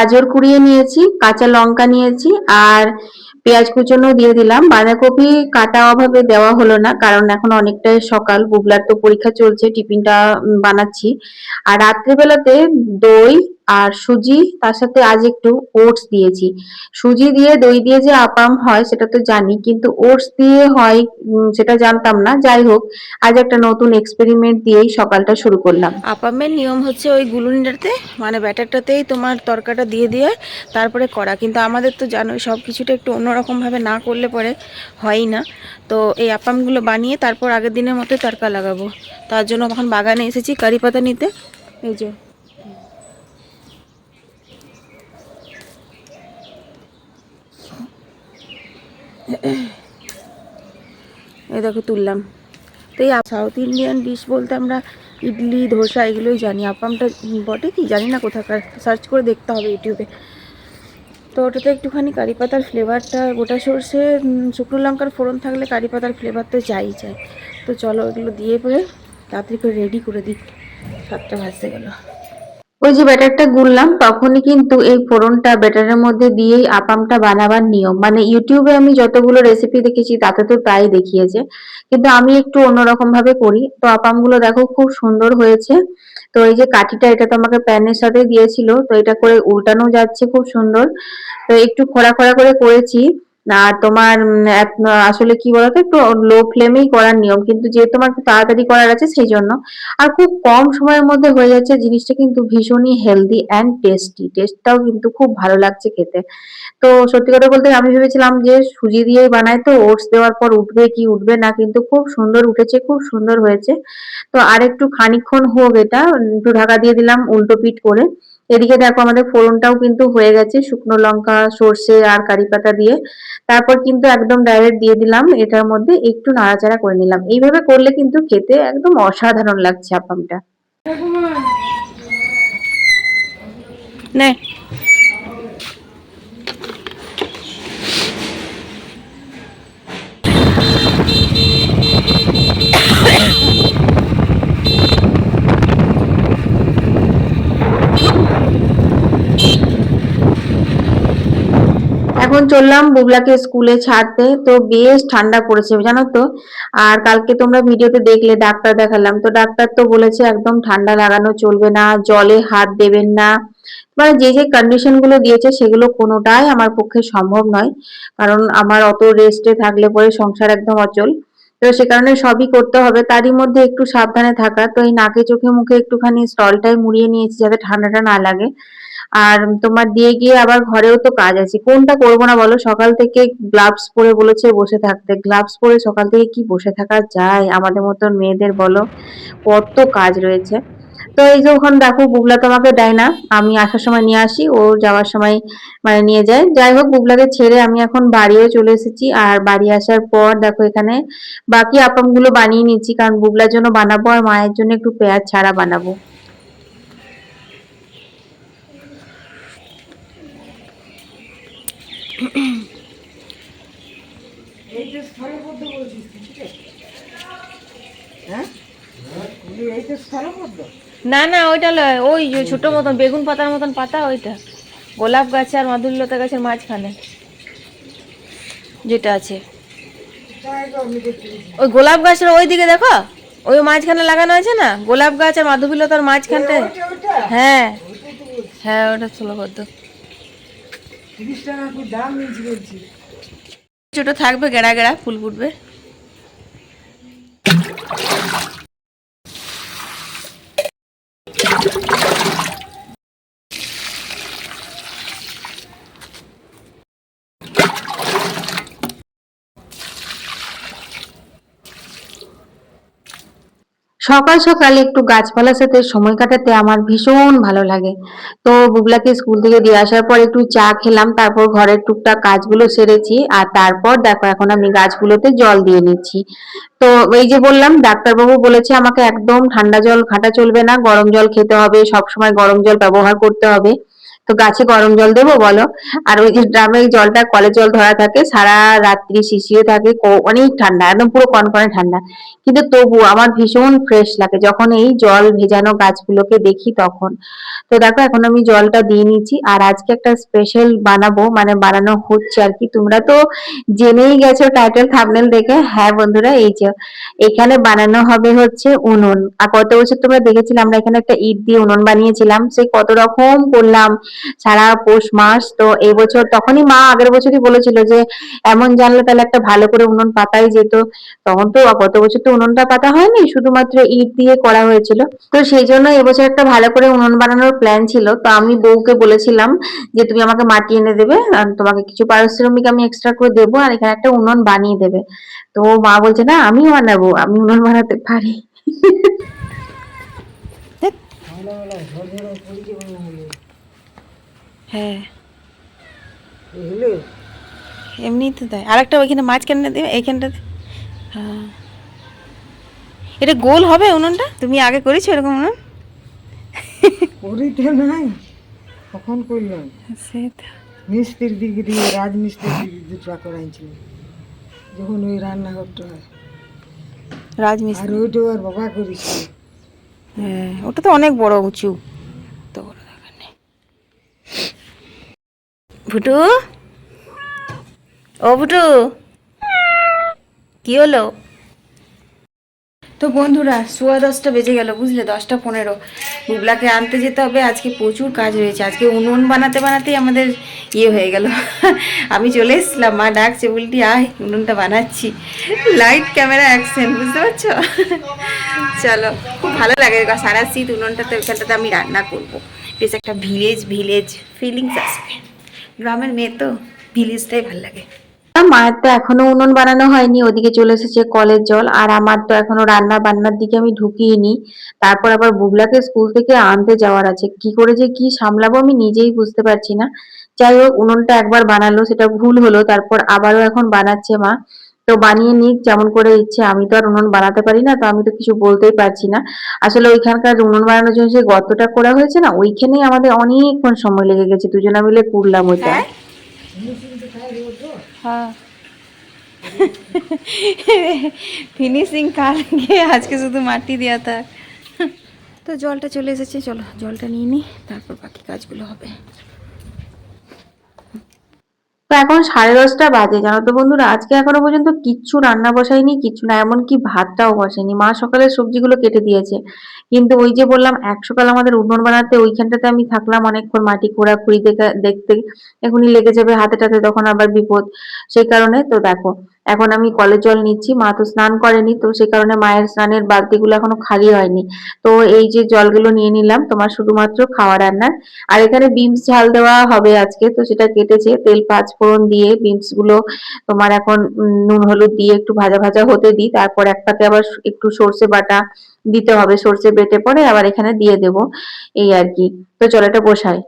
গাজর কুড়িয়ে নিয়েছি, কাঁচা লঙ্কা নিয়েছি আর পেঁয়াজ কুচনও দিয়ে দিলাম। বাঁধাকপি কাটা অভাবে দেওয়া হলো না, কারণ এখন অনেকটাই সকাল, বুবলার তো পরীক্ষা চলছে, টিফিনটা বানাচ্ছি। আর রাত্রিবেলাতে দই আর সুজি, তার সাথে আজ একটু ওটস দিয়েছি। সুজি দিয়ে দই দিয়ে যে আপাম হয়, সেটা তো জানি, কিন্তু ওটস দিয়ে হয় সেটা জানতাম না। যাই হোক, আজ একটা নতুন এক্সপেরিমেন্ট দিয়েই সকালটা শুরু করলাম। আপামের নিয়ম হচ্ছে ওই গুলুনিটাতে মানে ব্যাটারটাতেই তোমার তরকাটা দিয়ে দিয়ে, তারপরে করা কিন্তু আমাদের তো জানোই, সব কিছুটা একটু অন্যরকমভাবে না করলে পরে হয়ই না। তো এই আপামগুলো বানিয়ে তারপর আগের দিনের মতো তরকা লাগাবো। তার জন্য এখন বাগানে এসেছি কারি পাতা নিতে। এই যে। এই দেখো তুললাম। তো এই সাউথ ইন্ডিয়ান ডিশ বলতে আমরা ইডলি, ধোসা এগুলোই জানি। আপামটা বটে কি? জানি না কোথাকার। সার্চ করে দেখতে হবে ইউটিউবে। তো ওটাতে একটুখানি কারি পাতার ফ্লেভারটা গোটা সর্ষে শুকনো লঙ্কার ফোড়ন থাকলে কারি পাতার ফ্লেভার তো চাই চাই তো চলো এগুলো দিয়ে পরে তাড়াতাড়ি করে রেডি করে দিই। সাতটা ভাজতে গেল। ওই যে ব্যাটারটা গুললাম তখনই কিন্তু এই ফোড়নটা ব্যাটারের মধ্যে দিয়েই আপামটা বানাবার নিয়ম। মানে ইউটিউবে আমি যতগুলো রেসিপি দেখেছি, তাতে তো তাই দেখিয়েছে। কিন্তু আমি একটু অন্যরকম ভাবে করি। তো আপামগুলো দেখো খুব সুন্দর হয়েছে। তো এই যে কাঠিটা, এটা তো আমাকে প্যানের সাথে দিয়েছিল। তো এটা করে উল্টানো যাচ্ছে খুব সুন্দর। তো একটু খোড়া খোড়া করে করেছি। আর তোমার আসলে কি বলতো, একটু লো ফ্লেমেই করার নিয়ম। কিন্তু যেহেতু আমার একটু তাড়াতাড়ি করার আছে সেই জন্য আর খুব কম সময়ের মধ্যে হয়ে যাচ্ছে জিনিসটা কিন্তু ভীষণই হেলদি অ্যান্ড টেস্টি টেস্টটাও কিন্তু খুব ভালো লাগছে খেতে। তো সত্যি কথা বলতে আমি ভেবেছিলাম যে সুজি দিয়েই বানায় তো ওটস দেওয়ার পর উঠবে কি উঠবে না, কিন্তু খুব সুন্দর উঠেছে, খুব সুন্দর হয়েছে। তো আর একটু খানিকক্ষণ হোক এটা, একটু ঢাকা দিয়ে দিলাম উল্টো পিট করে। এদিকে দেখো আমাদের ফোড়নটাও কিন্তু হয়ে গেছে, শুকনো লঙ্কা, সর্ষে আর কারি পাতা দিয়ে। তারপর কিন্তু একদম ডাইরেক্ট দিয়ে দিলাম, এটার মধ্যে একটু নাড়াচাড়া করে নিলাম। এইভাবে করলে কিন্তু খেতে একদম অসাধারণ লাগছে আপামটা। নে। এখন চললাম বুবলাকে স্কুলে ছাড়তে। তো বেশ ঠান্ডা পড়েছে, জানো তো? আর কালকে তোমরা ভিডিওতে দেখলে, ডাক্তার দেখালাম। তো ডাক্তার তো বলেছে একদম ঠান্ডা লাগানো চলবে না, জলে হাত দেবেন না। মানে যে যে কন্ডিশনগুলো দিয়েছে, সেগুলো কোনোটাই আমার পক্ষে সম্ভব নয়। কারণ আমার অত রেস্টে থাকলে পরে সংসার একদম অচল। তো সে কারণে সবই করতে হবে। তারই মধ্যে একটু সাবধানে থাকা। তো এই নাকে চোখে মুখে একটুখানি স্টলটাই মুড়িয়ে নিয়েছি, যাতে ঠান্ডাটা না লাগে। আর তোমার দিয়ে গিয়ে আবার ঘরেও তো কাজ আছে। কোনটা করব না বলো? সকাল থেকে গ্লাভস পরে বলেছে বসে থাকতে। গ্লাভস পরে সকাল থেকে কি বসে থাকা যায়? আমাদের মতন মেয়েদের বলো। কত কাজ রয়েছে। তো এই যে ওখানে দেখো, বুবলা তোমাকে দেয় না। আমি আসার সময় নিয়ে আসি, ও যাওয়ার সময় মানে নিয়ে যায়। যাই হোক, বুবলাকে ছেড়ে আমি এখন বাড়িও চলে এসেছি। আর বাড়ি আসার পর দেখো এখানে বাকি আপামগুলো বানিয়ে নিচ্ছি। কারণ বুবলার জন্য বানাবো আর মায়ের জন্য একটু পেঁয়াজ ছাড়া বানাবো। না না ওইটা লয় ওই যে ছোট মতন বেগুন পাতার মতন পাতা ওইটা। গোলাপ গাছ আর মাধুরলতা গাছের মাঝখানে যেটা আছে। ওই গোলাপ গাছের ওই দিকে দেখো ওই মাঝখানে লাগানো আছে না? গোলাপ গাছ আর মাধবীলতার মাঝখানটা হ্যাঁ। হ্যাঁ ওটা ছোট থাকবে গেড়া গেড়া ফুল ফুটবে। সকাল সকাল একটু গাছপালার সাথে সময় কাটাতে আমার ভীষণ ভালো লাগে। তো বুবলাকে স্কুল থেকে দিয়ে আসার পর একটু চা খেলাম, তারপর ঘরের টুকটাক কাজগুলো সেরেছি আর তারপর দেখো এখন আমি গাছগুলোতে জল দিয়ে নিচ্ছি। তো এই যে বললাম, ডাক্তারবাবু বলেছে আমাকে একদম ঠান্ডা জল, খাটা চলবে না, গরম জল খেতে হবে সব সময় গরম জল ব্যবহার করতে হবে। তো গাছে গরম জল দেবো, বলো। আর ওই যে ড্রামের জলটা কলের জল ধরা থাকে, সারা রাত্রি শিশিয়ে থাকে অনেক ঠান্ডা, একদম পুরো কনকনে ঠান্ডা। কিন্তু তবু আমার ভীষণ ফ্রেশ লাগে, যখন এই জল ভেজানো গাছগুলোকে দেখি তখন। তো দেখো, এখন আমি জলটা দিয়ে নিচ্ছি, আর আজকে একটা স্পেশাল বানাবো মানে বানানো হচ্ছে আর কি। তোমরা তো জেনেই গেছো টাইটেল থাম্বনেল দেখে। হ্যাঁ বন্ধুরা, এই যে, এখানে বানানো হবে হচ্ছে উনুন। আর কত বছর তোমরা দেখেছিলে, আমরা এখানে একটা ইট দিয়ে উনুন বানিয়েছিলাম। সেই কত রকম করলাম সারা পৌষ মাস তো এই বছর তখনই মা আগের বছরই বলেছিল যে এমন জানলে তাহলে একটা ভালো করে উনুন পাতাই যেত। তখন তো গত বছর তো উনুনটা পাতা হয়নি শুধুমাত্র ইট দিয়ে করা হয়েছিল। তো সেই জন্য এবছর একটা ভালো করে উনুন বানানোর প্ল্যান ছিল। তো আমি বউকে বলেছিলাম যে তুমি আমাকে মাটি এনে দেবে আর তোমাকে কিছু পারিশ্রমিক আমি এক্সট্রা করে দেবো আর এখানে একটা উনুন বানিয়ে দেবে। তো মা বলছে না আমি বানাবো আমি উনুন বানাতে পারি। হ্যাঁ। তো তাই। আরেকটা ওইখানে মাঝখানে দেবে? এইখানটাতে হ্যাঁ। এটা গোল হবে উনুনটা? তুমি আগে করেছ এরকম উনুন? করিতে নাই। কখন করলাম? সে তো। মিস্ত্রি দিকে দিয়ে রাজমিস্ত্রি দিকে করাইছিল যখন ওই রান্নাঘরটা হয়। রাজমিস্ত্রি। আর ওইটা আর বাবা করেছিল। হ্যাঁ ওটা তো অনেক বড় উঁচু তো বড় দরকার নেই ফুটু ও ফুটু কি হলো? তো বন্ধুরা, সোয়া দশটা বেজে গেল, বুঝলে? দশটা পনেরো। বুবলাকে আনতে যেতে হবে, আজকে প্রচুর কাজ রয়েছে। আজকে উনুন বানাতে বানাতেই আমাদের ইয়ে হয়ে গেল। আমি চলে এসেছিলাম, মা ডাকছে, উল্টি, আয়, উনুনটা বানাচ্ছি। লাইট ক্যামেরা অ্যাকশন বুঝতে পারছ? চলো, খুব ভালো লাগে সারা শীত উনুনটাতে, ওইখানটাতে আমি রান্না করব। বেশ একটা ভিলেজ ভিলেজ ফিলিংস আসবে। গ্রামের মেয়ে তো, ভিলেজটাই ভালো লাগে। মায়ের তো এখনও উনুন বানানো হয়নি, ওদিকে চলে এসেছে কলের জল, আর আমার তো এখনও রান্না বান্নার দিকে আমি ঢুকিয়ে তারপর আবার বুবলাকে স্কুল থেকে আনতে যাওয়ার আছে, কি করে যে কি সামলাবো আমি নিজেই বুঝতে পারছি না। যাই হোক, উনুনটা একবার বানালো, সেটা ভুল হলো, তারপর আবারও এখন বানাচ্ছে মা। তো বানিয়ে নিক যেমন করে ইচ্ছে। আমি তো আর উনুন বানাতে পারি না তো আমি তো কিছু বলতেই পারছি না। আসলে ওইখানকার উনুন বানানোর জন্য যে গর্তটা করা হয়েছে না ওইখানেই আমাদের অনেকক্ষণ সময় লেগে গেছে। দুজনা মিলে করলাম ওইটা। হ্যাঁ? ফিনিশিং কালকে আজকে শুধু মাটি দেওয়া থাক। তো জলটা চলে এসেছে চলো জলটা নিয়ে নিই তারপর বাকি কাজগুলো হবে। তো এখন সাড়ে দশটা বাজে, জানো তো বন্ধুরা? আজকে এখনও পর্যন্ত কিচ্ছু রান্না বসাইনি, কিচ্ছু না, এমনকি ভাতটাও বসাইনি মা সকালে সবজিগুলো কেটে দিয়েছে। কিন্তু ওই যে বললাম এক সকাল আমাদের উনুন বানাতে, ওইখানটাতে আমি থাকলাম অনেকক্ষণ মাটি খোঁড়াখুড়ি খুঁড়ি দেখতে এখনই লেগে যাবে হাতে টাতে তখন আবার বিপদ। সেই কারণে তো দেখো এখন আমি কলের জল নিচ্ছি, মা তো স্নান করেনি, তো সে কারণে মায়ের স্নানের বালতিগুলো এখনও খালি হয়নি। তো এই যে জলগুলো নিয়ে নিলাম, তোমার শুধুমাত্র খাওয়া রান্নার। আর এখানে বিমস ঝাল দেওয়া হবে আজকে, তো সেটা কেটেছে, তেল, পাঁচ ফোড়ন দিয়ে বিমসগুলো তোমার এখন নুন, হলুদ দিয়ে একটু ভাজা ভাজা হতে দিই, তারপর একটাতে আবার একটু সর্ষে বাটা দিতে হবে, সর্ষে বেটে পরে আবার এখানে দিয়ে দেব, এই আর কি। তো চলো এটা বসাই।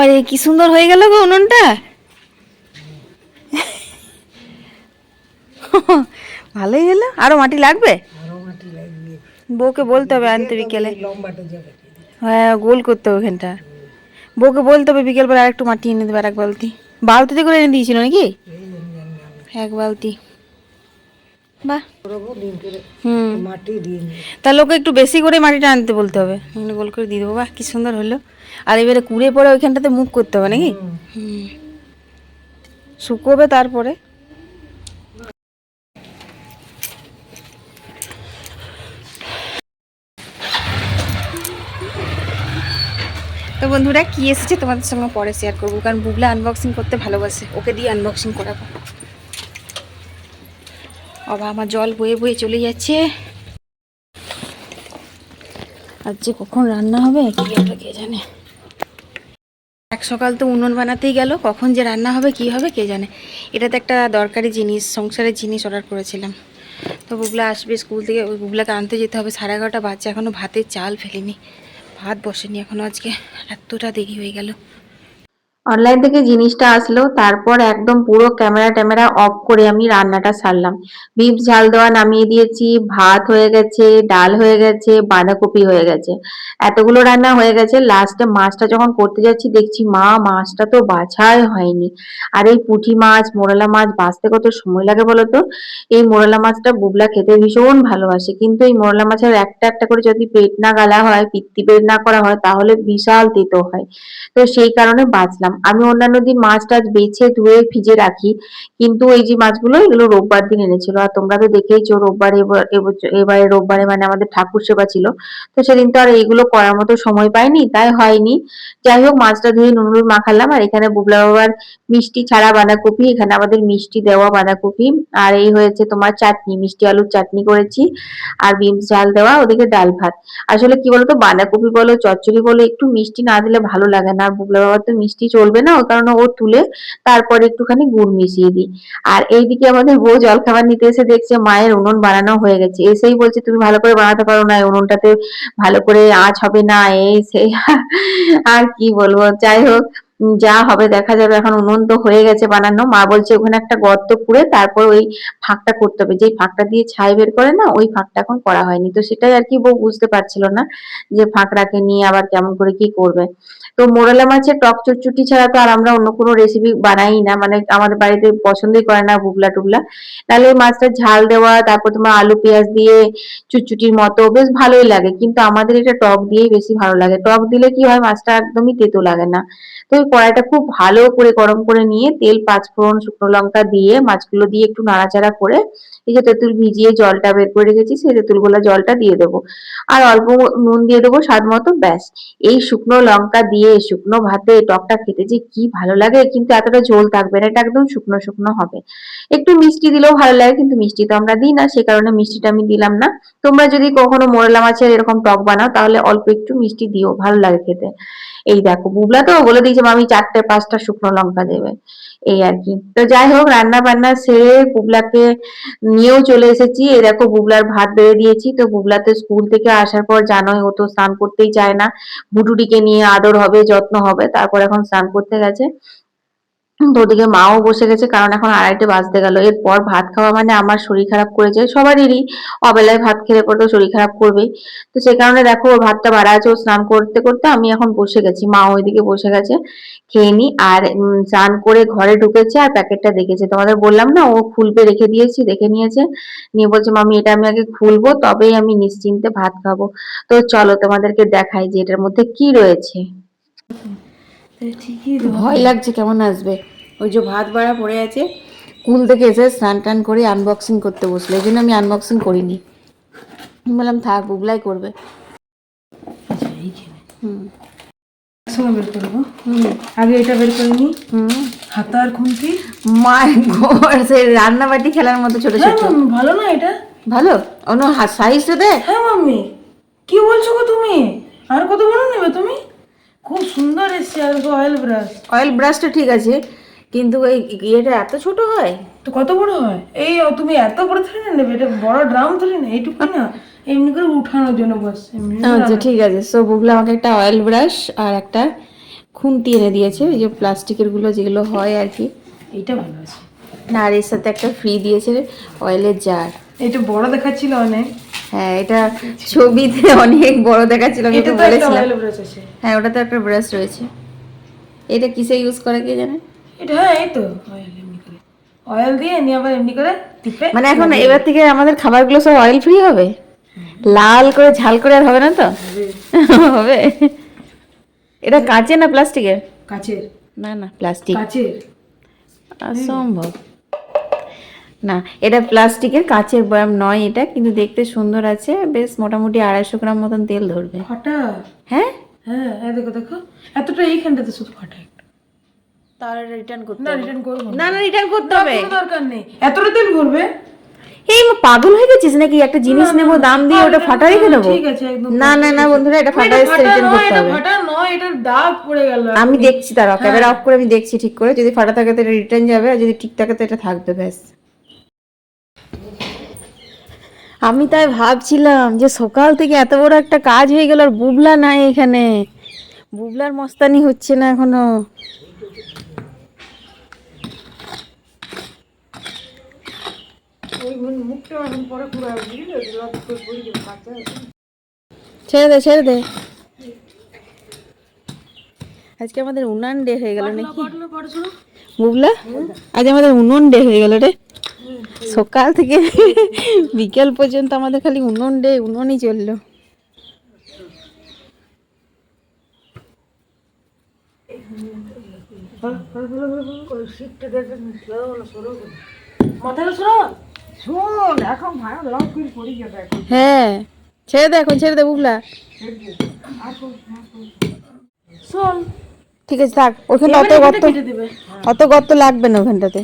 বাবা রে কি সুন্দর হয়ে গেল গো উনুনটা। ভালোই হলো। আরও মাটি লাগবে? বউকে বলতে হবে আনতে বিকেলে। হ্যাঁ গোল করতে হবে ওখানটা। বউকে বলতে হবে বিকেলবেলা আর একটু মাটি এনে দেবে আর এক বালতি। বালতিতে করে এনে দিয়েছিল নাকি? এক বালতি। বাহ করব দিন করে হুম। মাটি দিয়ে তাহলে ওকে একটু বেশি করে মাটিটা আনতে বলতে হবে। গোল করে দিয়ে দেবো বাহ কি সুন্দর হলো। আর এবারে কুড়ে পরে ওইখানটাতে মুখ করতে হবে নাকি? শুকোবে তারপরে। তো বন্ধুরা কি এসেছে তোমাদের সঙ্গে পরে শেয়ার করব কারণ বুবলা আনবক্সিং করতে ভালোবাসে। ওকে দিয়ে আনবক্সিং করাবো। বাবা, আমার জল বয়ে বয়ে চলে যাচ্ছে। আর যে কখন রান্না হবে, কি হবে কে জানে। এক সকাল তো উনুন বানাতেই গেল, কখন যে রান্না হবে, কি হবে কে জানে। এটা তো একটা দরকারি জিনিস, সংসারের জিনিস অর্ডার করেছিলাম। তো বুবলা আসবে স্কুল থেকে, ওই বুবলাকে আনতে যেতে হবে। সাড়ে এগারোটা বাচ্চা এখনও ভাতের চাল ফেলেনি। ভাত বসেনি এখনও আজকে এতটা দেরি হয়ে গেল। অনলাইন থেকে জিনিসটা আসলো, তারপর একদম পুরো ক্যামেরা ট্যামেরা অফ করে আমি রান্নাটা সারলাম। বিপ ঝাল দেওয়া নামিয়ে দিয়েছি, ভাত হয়ে গেছে, ডাল হয়ে গেছে, বাঁধাকপি হয়ে গেছে। এতগুলো রান্না হয়ে গেছে লাস্টে মাছটা যখন করতে যাচ্ছি, দেখছি মা, মাছটা তো বাছাই হয়নি। আর এই পুঁটি মাছ, মোরলা মাছ বাঁচতে কত সময় লাগে বলো তো এই মোরলা মাছটা বুবলা খেতে ভীষণ ভালোবাসে, কিন্তু এই মোরলা মাছের একটা একটা করে যদি পেট না গালা হয়, পিত্তি বের না করা হয়, তাহলে বিশাল তেতো হয়। তো সেই কারণে বাঁচলাম আমি অন্যান্য দিন মাছ টাছ বেছে ধুয়ে ফ্রিজে রাখি, কিন্তু এই যে মাছগুলো, এগুলো রোববার দিন এনেছিল। আর তোমরা তো দেখেইছো রোববার এবার রোববারে মানে আমাদের ঠাকুর সেবা ছিল। তো সেদিন তো আর এইগুলো করার মতো সময় পাইনি, তাই হয়নি। যাই হোক, মাছটা ধুয়ে নুন হলুদ মাখালাম, আর এখানে বুবলা বাবার মিষ্টি ছাড়া বাঁধাকপি, এখানে আমাদের মিষ্টি দেওয়া বাঁধাকপি। আর এই হয়েছে তোমার চাটনি, মিষ্টি আলুর চাটনি করেছি, আর বিমস ঝাল দেওয়া, ওদিকে ডাল ভাত। আসলে কি বলতো, বাঁধাকপি বলো, চচ্চড়ি বলো, একটু মিষ্টি না দিলে ভালো লাগে না। আর বুবলা বাবার তো মিষ্টি চলবে না ওই কারণে ও তুলে তারপরে একটুখানি গুড় মিশিয়ে দিই। আর এইদিকে আমাদের বউ জলখাবার নিতে এসে দেখছে মায়ের উনুন বানানো হয়ে গেছে। এসেই বলছে, তুমি ভালো করে বানাতে পারো না উনুনটাতে ভালো করে আঁচ হবে না, এই, সেই, আর কি বলব? যাই হোক যা হবে দেখা যাবে। এখন উনুন তো হয়ে গেছে বানানো। মা বলছে, ওখানে একটা গর্ত করে তারপর ওই ফাঁকটা করতে হবে। যেই ফাঁকটা দিয়ে ছাই বের করে না, ওই ফাঁকটা এখন করা হয়নি। তো সেটাই আর কি বউ বুঝতে পারছিল না যে ফাঁকড়াকে নিয়ে আবার কেমন করে কি করবে। তো মোরলা মাছের টক চটচুটি ছাড়া তো আর আমরা অন্য কোনো রেসিপি বানাই না। মানে আমাদের বাড়িতে পছন্দই করে না বুগলা টুগলা তাহলে ওই মাছটা ঝাল দেওয়া, তারপর তোমার আলু পেঁয়াজ দিয়ে চুটচুটির মতো, বেশ ভালোই লাগে। কিন্তু আমাদের এটা টক দিয়েই বেশি ভালো লাগে। টক দিলে কি হয়, মাছটা একদমই তেতো লাগে না। তো কড়াইটা খুব ভালো করে গরম করে নিয়ে তেল, পাঁচফোড়ন, শুকনো লঙ্কা দিয়ে মাছগুলো দিয়ে একটু নাড়াচাড়া করে এই যে তেঁতুল ভিজিয়ে জলটা বের করে রেখেছি, সেই তেঁতুলগুলো জলটা দিয়ে দেবো। আর অল্প নুন দিয়ে দেবো স্বাদ মতো, ব্যাস। এই শুকনো লঙ্কা দিয়ে, শুকনো ভাতে টকটা খেতে যে কি ভালো লাগে, কিন্তু এতটা ঝোল থাকবে না, এটা একদম শুকনো শুকনো হবে। একটু মিষ্টি দিলেও ভালো লাগে, কিন্তু মিষ্টি তো আমরা দিই না, সে কারণে মিষ্টিটা আমি দিলাম না। তোমরা যদি কখনো মোরলা মাছের এরকম টক বানাও, তাহলে অল্প একটু মিষ্টি দিও, ভালো লাগে খেতে। এই দেখো বুবলা তো বলে দিয়েছে আমি চারটে পাঁচটা শুকনো লঙ্কা দেবে। এই আর কি। তো যাই হোক রান্না বান্না সেরে বুবলাকে নিয়েও চলে এসেছি। এই দেখো, বুবলার ভাত বেড়ে দিয়েছি। তো বুবলা তো স্কুল থেকে আসার পর জানোই, ও তো স্নান করতেই চায় না। বুটুটিকে নিয়ে আদর হবে, যত্ন হবে, তারপর এখন স্নান করতে গেছে। তো ওদিকে মাও বসে গেছে, কারণ এখন আড়াইটে বাজতে গেল। এরপর ভাত খাওয়া মানে আমার শরীর খারাপ করেছে, সবারই অবেলায় ভাত খেলে পরে তো শরীর খারাপ করবেই। তো সেই কারণে দেখো, ওর ভাতটা বাড়া আছে, ও স্নান করতে করতে আমি এখন বসে গেছি। মা ওইদিকে বসে গেছে, খেয়ে নি আর স্নান করে ঘরে ঢুকেছে আর প্যাকেটটা দেখেছে। তোমাদের বললাম না, ও খুলবে, রেখে দিয়েছি, দেখে নিয়েছে। নিয়ে বলছে মামি এটা আমি আগে খুলবো, তবেই আমি নিশ্চিন্তে ভাত খাব। তো চলো তোমাদেরকে দেখাই যে এটার মধ্যে কি রয়েছে। ভয় লাগছে কেমন আসবে? ওই যে ভাত বাড়া পড়ে আছে কুল থেকে এসে স্নান টান করে আনবক্সিং করতে বসল এই জন্য আমি আনবক্সিং করিনি। বললাম থাক বুবলাই করবে। হুম। বের করব? আগে এটা বের করে নি? হুম। হাতা আর খুন্তি? মাই গড সে রান্নাবাটি খেলার মতো ছোট ছোট। ভালো না এটা? ভালো? অন্য সাইজটা হ্যাঁ মাম্মি। কি বলছো গো তুমি? আর কত বড় নেবে তুমি? খুব সুন্দর এসছে আর অয়েল ব্রাশ অয়েল ব্রাশটা ঠিক আছে কিন্তু এই ইয়েটা এত ছোট হয়? তো কত বড় হয়? এই তুমি এত বড় থলি না নেবে এটা বড় ড্রাম থলি না এইটুকু না। এমনি করে উঠানোর জন্য বস আচ্ছা ঠিক আছে। সো বুবলা আমাকে একটা অয়েল ব্রাশ আর একটা খুন্তি এনে দিয়েছে ওই যে প্লাস্টিকেরগুলো যেগুলো হয় আর কি। এইটা ভালো আছে। না আর এর সাথে একটা ফ্রি দিয়েছে অয়েলের জার এটা বড় দেখাচ্ছিল অনেক। হ্যাঁ এটা ছবিতে অনেক বড় দেখাচ্ছিল আমি তো বলেছিলাম। হ্যাঁ ওটা তো একটা ব্রাশ রয়েছে। এটা কিসে ইউজ করে কে জানে? এটা হ্যাঁ এই তো অয়েল এমনি দিয়ে নিয়ে আবার এমনি করে টিপে মানে এখন এবার থেকে আমাদের খাবারগুলো সব অয়েল ফ্রি হবে? লাল করে ঝাল করে আর হবে না তো? হবে। এটা কাঁচে না প্লাস্টিকের কাঁচের। না না প্লাস্টিক কাচের। অসম্ভব। না এটা প্লাস্টিকের কাচের বয়াম নয় এটা কিন্তু দেখতে সুন্দর আছে বেশ মোটামুটি আড়াইশো গ্রাম মতন তেল ধরবে। ফাটা হ্যাঁ? হ্যাঁ দেখো দেখো এতটা এইখানটাতে শুধু ফাটা একটু। রিটার্ন করতে না রিটার্ন করব না। না না রিটার্ন করতে হবে। দরকার নেই। এতটা তেল ভরবে? এই পাগল হয়ে গেছিস নাকি? একটা জিনিস নেব দাম দিয়ে ওটা ফাটা রেখে দেবো? ঠিক আছে না না না বন্ধুরা এটা ফাটা এসে রিটার্ন করতে হবে। ফাটা নয় এটার দাগ পড়ে গেল আমি দেখছি তারা ক্যামেরা অফ করে আমি দেখছি ঠিক করে যদি ফাটা থাকে তো এটা রিটার্ন যাবে আর যদি ঠিক থাকে তো এটা থাকবে ব্যাস। আমি তাই ভাবছিলাম যে সকাল থেকে এত বড় একটা কাজ হয়ে গেল আর বুবলা নাই এখানে। বুবলার মস্তানি হচ্ছে না এখনও। ছেড়ে দে ছেড়ে দে। আজকে আমাদের উনান ডে হয়ে গেল নাকি? বুবলা? আজ আমাদের উনন ডে হয়ে গেল রে। সকাল থেকে বিকেল পর্যন্ত আমাদের খালি উনুন ডে উনুনই চলল। হ্যাঁ ছেড়ে দে এখন ছেড়ে দে শোন ঠিক আছে থাক ওখানে অত গর্ত অত গর্ত লাগবে না ওখানটাতে।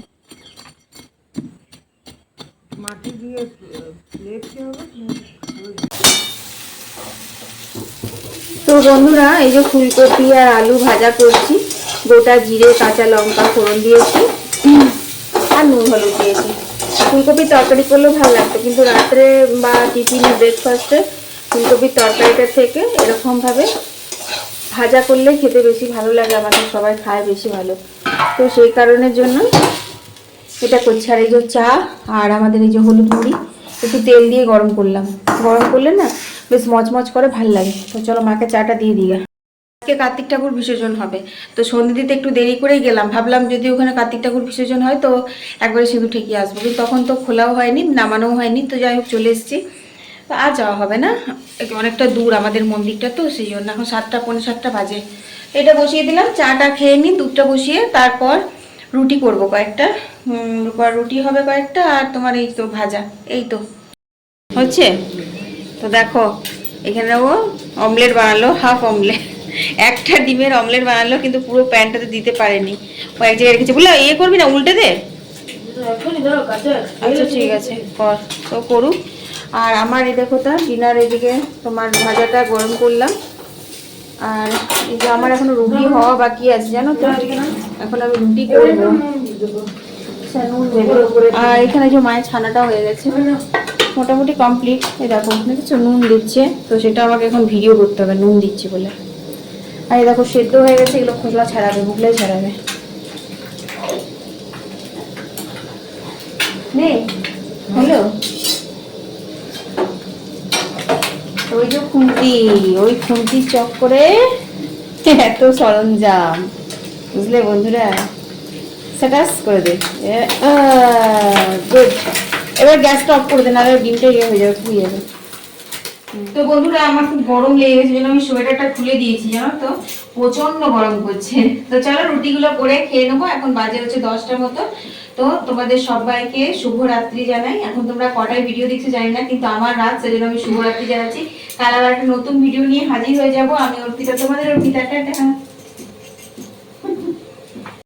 তো বন্ধুরা, এই যে ফুলকপি আর আলু ভাজা করছি। গোটা জিরে, কাঁচা লঙ্কা ফোড়ন দিয়েছি। আর নুন হলুদ দিয়েছি। ফুলকপির তরকারি করলেও ভালো লাগতো, কিন্তু রাত্রে বা টিফিনে ব্রেকফাস্টে ফুলকপির তরকারিটা থেকে এরকমভাবে ভাজা করলে খেতে বেশি ভালো লাগে, আমাদের সবাই খায় বেশি ভালো। তো সেই কারণের জন্য এটা করছি। আর এই যে চা আর আমাদের এই যে হলুদ মুড়ি, একটু তেল দিয়ে গরম করলাম। গরম করলে না বেশ মচমচ করে ভালো লাগে। তো চলো মাকে চাটা দিয়ে দিই আজকে কার্তিক ঠাকুর বিসর্জন হবে। তো সন্ধে দিতে একটু দেরি করেই গেলাম। ভাবলাম যদি ওখানে কার্তিক ঠাকুর বিসর্জন হয় তো একবারে সিঁদুর ঠেকিয়ে আসব। কিন্তু তখন তো খোলাও হয়নি, নামানোও হয়নি। তো যাই হোক, চলে এসেছি। তো আর যাওয়া হবে না। অনেকটা দূর আমাদের মন্দিরটা তো, সেই জন্য এখন সাতটা, পৌনে সাতটা বাজে। এটা বসিয়ে দিলাম। চাটা খেয়ে নিই, দুধটা বসিয়ে, তারপর রুটি করব কয়েকটা। রুটি হবে কয়েকটা আর তোমার এই তো ভাজা, এই তো। হচ্ছে? তো দেখো, এখানে ও অমলেট বানালো, হাফ অমলেট। একটা ডিমের অমলেট বানালো, কিন্তু পুরো প্যানটাতে দিতে পারেনি। ও এক জায়গায় রেখেছে। বলে ইয়ে করবি না, উল্টে দে? আচ্ছা ঠিক আছে, কর। তো করুক। আর আমার এই দেখো তা, ডিনার এদিকে তোমার ভাজাটা গরম করলাম। আর এই যে আমার এখনও রুটি হওয়া বাকি আছে, জানো তো? এখন আমি রুটি করব। আর এখানে যে মায়ের ছানাটা হয়ে গেছে, মোটামুটি কমপ্লিট এই দেখো দেখেছ নুন দিচ্ছে, তো সেটা আমাকে এখন ভিডিও করতে হবে, নুন দিচ্ছে বলে। আর এই দেখো, সেদ্ধ হয়ে গেছে, এগুলো খোসলা ছাড়াবে বুকলাই ছাড়াবে। হ্যালো ওই যে খুন্তি, ওই খুন্তির চক্করে এত সরঞ্জাম। বুঝলে বন্ধুরা? সেটাস করে দে। এবার গ্যাসটা অফ করে দে না ডিমটা ইয়ে হয়ে যাবে ফুয়ে যাবে। তো বন্ধুরা, আমার খুব গরম লেগে গেছে জন্য আমি সোয়েটারটা খুলে দিয়েছি, জানো তো? প্রচণ্ড গরম করছে তো চলো রুটিগুলো করে খেয়ে নেব, এখন বাজে হচ্ছে দশটার মতো। তো তোমাদের সবাইকে শুভরাত্রি জানাই। এখন তোমরা কটায় ভিডিও দেখছ জানি না, কিন্তু আমার রাত, সেজন্য আমি শুভরাত্রি জানাচ্ছি। কাল আবার একটা নতুন ভিডিও নিয়ে হাজির হয়ে যাব। আমি অর্পিতা, তোমাদের অর্পিতা, টাটা।